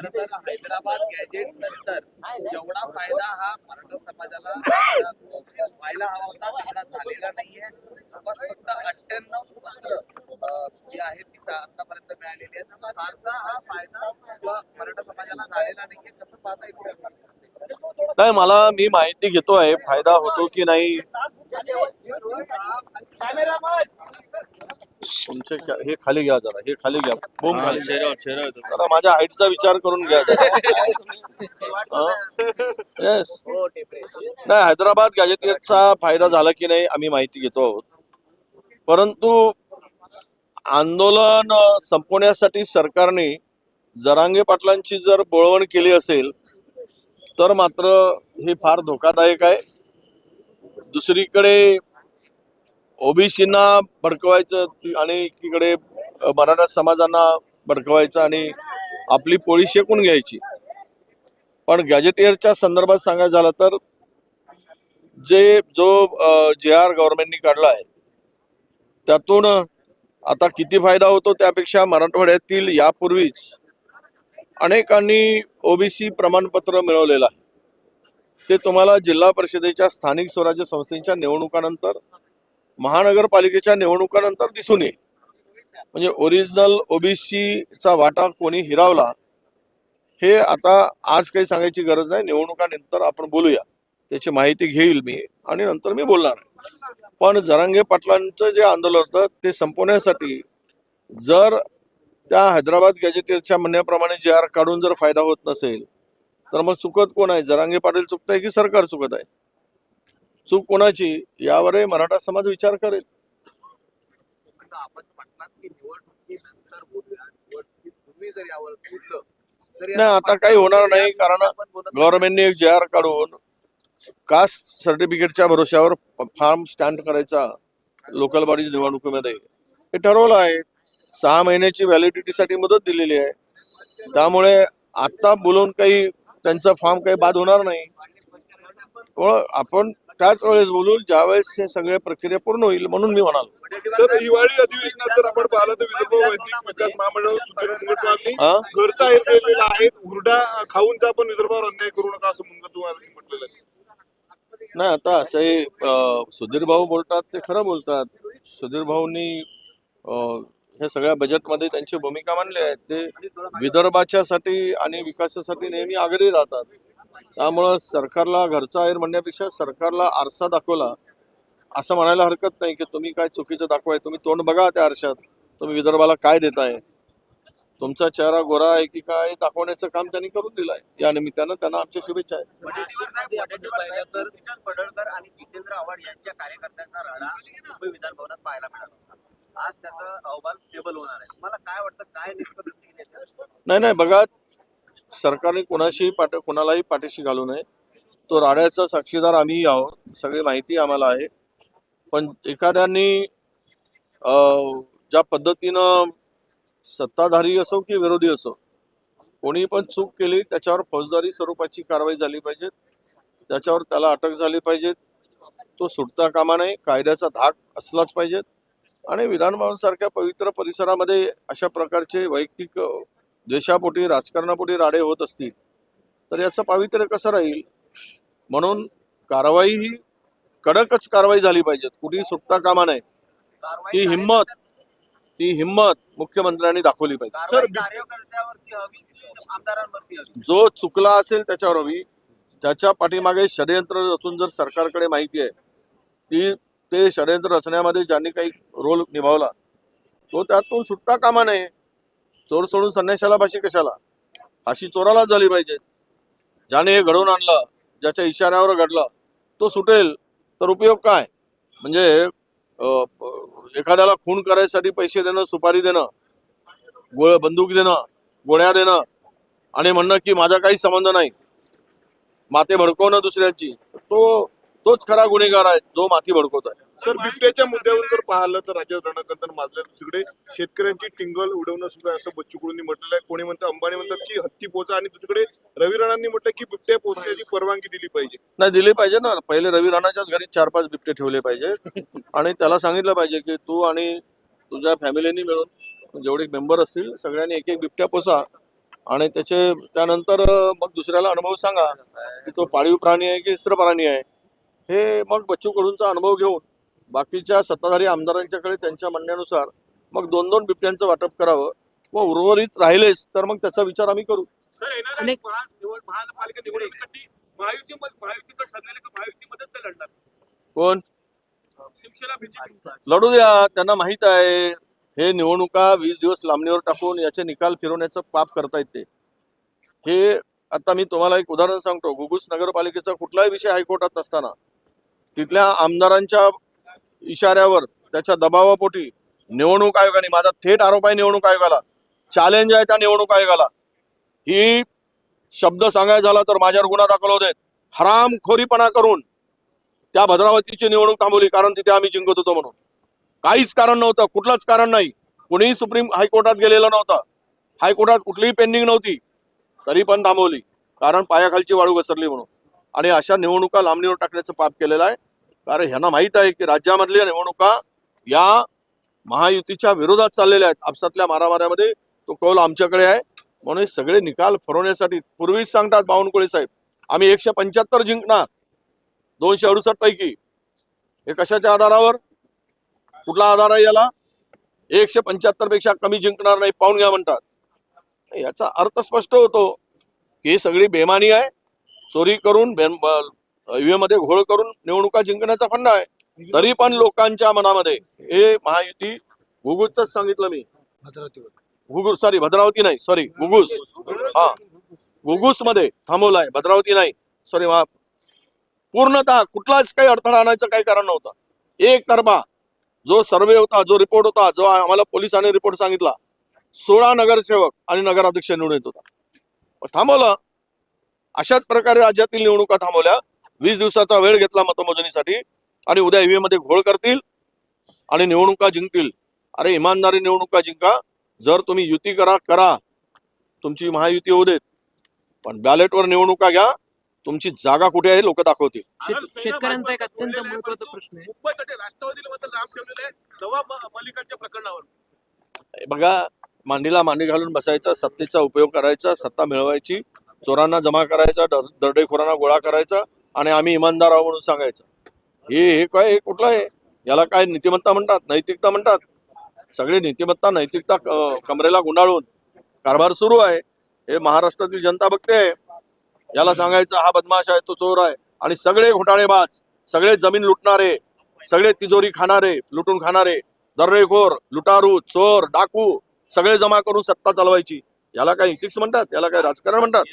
खरं तर हैदराबाद गॅजेट नंतर जेवढा फ़ायदा हा मराठा समाजाला व्हायला हवा होता तेवढा झालेला नाहीये. फक्त अठ्ठ्याण्णव पत्र जी आहेत ती आतापर्यंत मिळालेली आहेत. फारसा हा फ़ायदा मराठा समाजाला झालेला नाहीये कसं पाहता येईल. नाही मला मी माहिती घेतोय फ़ायदा होतो की नाही. तुमचे क्या- हे खाली घ्या जरा हे खाली घ्या बोम खाली. जरा माझ्या हाईटचा विचार करून घ्या. हं? Yes. नाही हैदराबाद गॅजेटियरचा फायदा झाला की नाही आम्ही माहिती घेतो आहोत परंतु आंदोलन अ, संपवण्यासाठी सरकारने जरांगे पाटलांची जर बोळवण केली असेल तर मात्र हे फार धोकादायक आहे दुसरीकडे ओबीसींना भडकवायचं आणि तिकडे मराठा समाजांना भडकवायचं आणि आपली पोळी शेकून घ्यायची. पण गॅजेटियरच्या संदर्भात सांगायचं झालं तर जे जो जे आर गव्हर्नमेंटनी काढला आहे त्यातून आता किती फायदा होतो त्यापेक्षा मराठवाड्यातील यापूर्वीच अनेकांनी ओबीसी प्रमाणपत्र मिळवलेलं आहे. ते तुम्हाला जिल्हा परिषदेच्या स्थानिक स्वराज्य संस्थेच्या निवडणुकानंतर महानगरपालिकेच्या निवडणुकानंतर दिसून येईल. म्हणजे ओरिजिनल ओबीसीचा वाटा कोणी हिरावला हे आता आज काही सांगायची गरज नाही. निवडणुकानंतर आपण बोलूया. त्याची माहिती घेईल मी आणि नंतर मी बोलणार आहे. पण जरांगे पाटलांचं जे आंदोलन होतं ते संपवण्यासाठी जर त्या हैदराबाद गॅजेटेरच्या म्हणण्याप्रमाणे जे आर काढून जर फायदा होत नसेल तर मग चुकत कोण आहे? जरांगे पाटील चुकत आहे की सरकार चुकत आहे? चूक कोणाची यावरही मराठा समाज विचार करेल. नाही आता काही होणार नाही कारण. गव्हर्नमेंटने एक जे आर काढून कास्ट सर्टिफिकेटच्या भरोश्यावर फार्म स्टँड करायचा लोकल बॉडीज निवडणुकीमध्ये. हे ठरवलं आहे. सहा महिन्याची व्हॅलिडिटीसाठी मुदत दिलेली आहे. त्यामुळे आता बोलून काही त्यांचा फॉर्म काही बाद होणार नाही. आपण त्याच वेळेस बोलू ज्यावेळेस हे सगळे प्रक्रिया पूर्ण होईल म्हणून मी म्हणालो. सर हिवाळी अधिवेशनात जर आपण पाहिलं तर विदर्भ वैदिक विकास महामंडळ हा? घरचा केलेला आहे. हुरडा खाऊनचा आपण विदर्भावर अन्याय करू नका असं मुनगंटीवारांनी म्हटलेलं आहे. नाही आता असंही सुधीर भाऊ बोलतात ते खरं बोलतात. सुधीर भाऊंनी हे सगळ्या बजेटमध्ये त्यांची भूमिका मांडली आहे. ते विदर्भाच्यासाठी आणि विकासासाठी नेहमी आग्रही राहतात. त्यामुळं सरकारला घरचा आहेर म्हणण्यापेक्षा सरकारला आरसा दाखवला. असं म्हणायला हरकत नाही की तुम्ही काय चुकीचं दाखवाय तुम्ही तोंड बघा त्या आरशात. तुम्ही विदर्भाला काय देताय? तुमचा चेहरा गोरा आहे की काय दाखवण्याचं काम त्यांनी करून दिलं आहे या निमित्तानं त्यांना आमच्या शुभेच्छा आहेत? नाही नाही बघा सरकारने कोणाशीही पाठ कोणालाही पाठीशी घालू नये. तो राड्याचा साक्षीदार आम्ही आहोत. सगळी माहिती आम्हाला आहे. पण एखाद्यानी ज्या पद्धतीनं सत्ताधारी असो की विरोधी असो कोणी पण चूक केली त्याच्यावर फौजदारी स्वरूपाची कारवाई झाली पाहिजे. त्याच्यावर त्याला अटक झाली पाहिजे. तो सुटता कामा नये. कायद्याचा धाक असलाच पाहिजे. आणि विधानभवन सारख्या पवित्र परिसरामध्ये अशा प्रकारचे वैयक्तिक द्वेषापोटी राजकारणापोटी राडे होत असतील तर याचं पावित्र्य कसं राहील? म्हणून कारवाई ही कडकच कारवाई झाली पाहिजे कुठेही सुटता कामा नये. ती हिंमत ती हिंमत मुख्यमंत्र्यांनी दाखवली पाहिजे. हवी? जो चुकला असेल त्याच्यावर हवी. त्याच्या पाठीमागे षडयंत्र रचून जर सरकारकडे माहिती आहे ती ते षडयंत्र रचण्यामध्ये ज्यांनी काही रोल निभावला तो त्यातून सुटता कामा नये. चोर सोडून संन्याशाला फाशी कशाला? फाशी चोरालाच झाली पाहिजे. ज्याने हे घडवून आणलं ज्याच्या इशाऱ्यावर घडलं तो सुटेल तर उपयोग काय? म्हणजे एखाद्याला खून करायसाठी पैसे देणं सुपारी देणं गोळ बंदूक देणं गोळ्या देणं आणि म्हणणं की माझा काही संबंध नाही. माते भडकवणं दुसऱ्यांची. तो तोच खरा गुन्हेगार आहे जो माती भडकवत आहे सर बिबट्याच्या मुद्द्यावर जर पाहिलं तर राज्यात रणकंदन माजल्या दुसरीकडे. शेतकऱ्यांची टिंगल उडवणं सुरू आहे असं बच्चू कडूंनी म्हटलेलं आहे. कोणी म्हणतं अंबानी म्हणतात की हत्ती पोचा आणि दुसरीकडे रवी राणांनी म्हटलं की बिबट्या पोचण्याची परवानगी दिली पाहिजे. नाही दिली पाहिजे ना. पहिले रवी राणाच्याच घरी चार पाच बिबटे ठेवले पाहिजे. आणि त्याला सांगितलं पाहिजे की तू आणि तुझ्या फॅमिलीनी मिळून जेवढे मेंबर असतील सगळ्यांनी एक एक बिबट्या पोसा. आणि त्याचे त्यानंतर मग दुसऱ्याला अनुभव सांगा की तो पाळीव प्राणी आहे की स्त्र प्राणी आहे. हे मग बच्चू कडूंचा अनुभव घेऊन बाकीच्या सत्ताधारी आमदारांच्याकडे त्यांच्या म्हणण्यानुसार मग दोन दोन बिबट्यांचं वाटप करावं व उर्वरित राहिलेच तर मग त्याचा विचार आम्ही करू. कोण? लढू द्या त्यांना माहीत आहे. हे निवडणुका वीस दिवस लांबणीवर टाकून याचे निकाल फिरवण्याचं पाप करतायत ते. हे आता मी तुम्हाला एक उदाहरण सांगतो. गुगुस नगरपालिकेचा कुठलाही विषय हायकोर्टात नसताना तिथल्या आमदारांच्या इशाऱ्यावर त्याच्या दबावापोटी निवडणूक आयोगाने माझा थेट आरोप आहे निवडणूक आयोगाला. चॅलेंज आहे त्या निवडणूक आयोगाला. ही शब्द सांगायचा झाला तर माझ्यावर गुन्हा दाखल होते हरामखोरीपणा करून त्या भद्रावतीची निवडणूक थांबवली कारण तिथे आम्ही जिंकत होतो म्हणून. काहीच कारण नव्हतं कुठलंच कारण नाही. कुणीही सुप्रीम हायकोर्टात गेलेलं नव्हतं. हायकोर्टात कुठलीही पेंडिंग नव्हती. तरी पण थांबवली. कारण पायाखालची वाळू घसरली म्हणून. आणि अशा निवडणुका लांबणीवर टाकण्याचं पाप केलेलं आहे. कारण ह्यांना माहीत आहे की राज्यामधल्या निवडणुका या महायुतीच्या विरोधात चाललेल्या आहेत. आपसातल्या मारामाऱ्यामध्ये तो कौल आमच्याकडे आहे. म्हणून सगळे निकाल फरवण्यासाठी पूर्वीच सांगतात बावनकुळे साहेब. आम्ही एकशे पंच्याहत्तर जिंकणार. दोनशे अडुसष्ट पैकी. हे कशाच्या आधारावर? कुठला आधार आहे याला? एकशे पंच्याहत्तरपेक्षा कमी जिंकणार नाही पाहून घ्या म्हणतात. याचा अर्थ स्पष्ट होतो की ही सगळी बेमानी आहे. चोरी करून मध्ये घोळ करून निवडणुका जिंकण्याचा फंडा आहे. तरी पण लोकांच्या मनामध्ये हे महायुती घुगुसच सांगितलं मी. घुगुस सॉरी भद्रावती नाही सॉरी घुगुस. हा. घुगुसमध्ये थांबवलाय भद्रावती नाही सॉरी पूर्णतः कुठलाच काही अडथळा आणायचं काही कारण नव्हतं. एक तर्फा जो सर्वे होता जो रिपोर्ट होता जो आम्हाला पोलिसांनी रिपोर्ट सांगितला सोळा नगरसेवक आणि नगराध्यक्ष निवडून येत होता. थांबवलं. अशाच प्रकारे राज्यातील निवडणुका थांबवल्या. वीस दिवसाचा वेळ घेतला मतमोजणीसाठी आणि उद्या ईव्हीएममध्ये घोळ करतील आणि निवडणुका जिंकतील. अरे इमानदारी निवडणुका जिंका. जर तुम्ही युती करा करा. तुमची महायुती होऊ देत. पण बॅलेटवर निवडणुका घ्या. तुमची जागा कुठे आहे लोक दाखवतील. शेत- शेतकऱ्यांचा एक अत्यंत महत्त्वाचा प्रश्न आहे. मुंबईसाठी राष्ट्रवादीला मात्र लांब ठेवलेलं आहे. नवाब मलिकांच्या प्रकरणावर. बघा मांडीला मांडी घालून बसायचा सत्तेचा उपयोग करायचा सत्ता मिळवायची चोरांना जमा करायचा दर- दरोडेखोरांना गोळा करायचा आणि आम्ही इमानदार आहोत म्हणून सांगायचं. हे हे काय हे कुठलं आहे? याला काय नीतिमत्ता म्हणतात नैतिकता म्हणतात? सगळे नीतिमत्ता नैतिकता कमरेला गुंडाळून कारभार सुरू आहे. हे महाराष्ट्रातील जनता बघते. आहे याला सांगायचं हा बदमाश आहे तो चोर आहे. आणि सगळे घोटाळेबाज सगळे जमीन लुटणारे सगळे तिजोरी खाणारे लुटून खाणारे दर्रेखोर लुटारू चोर डाकू सगळे जमा करून सत्ता चालवायची. याला काय इथिक्स म्हणतात? याला काय राजकारण म्हणतात?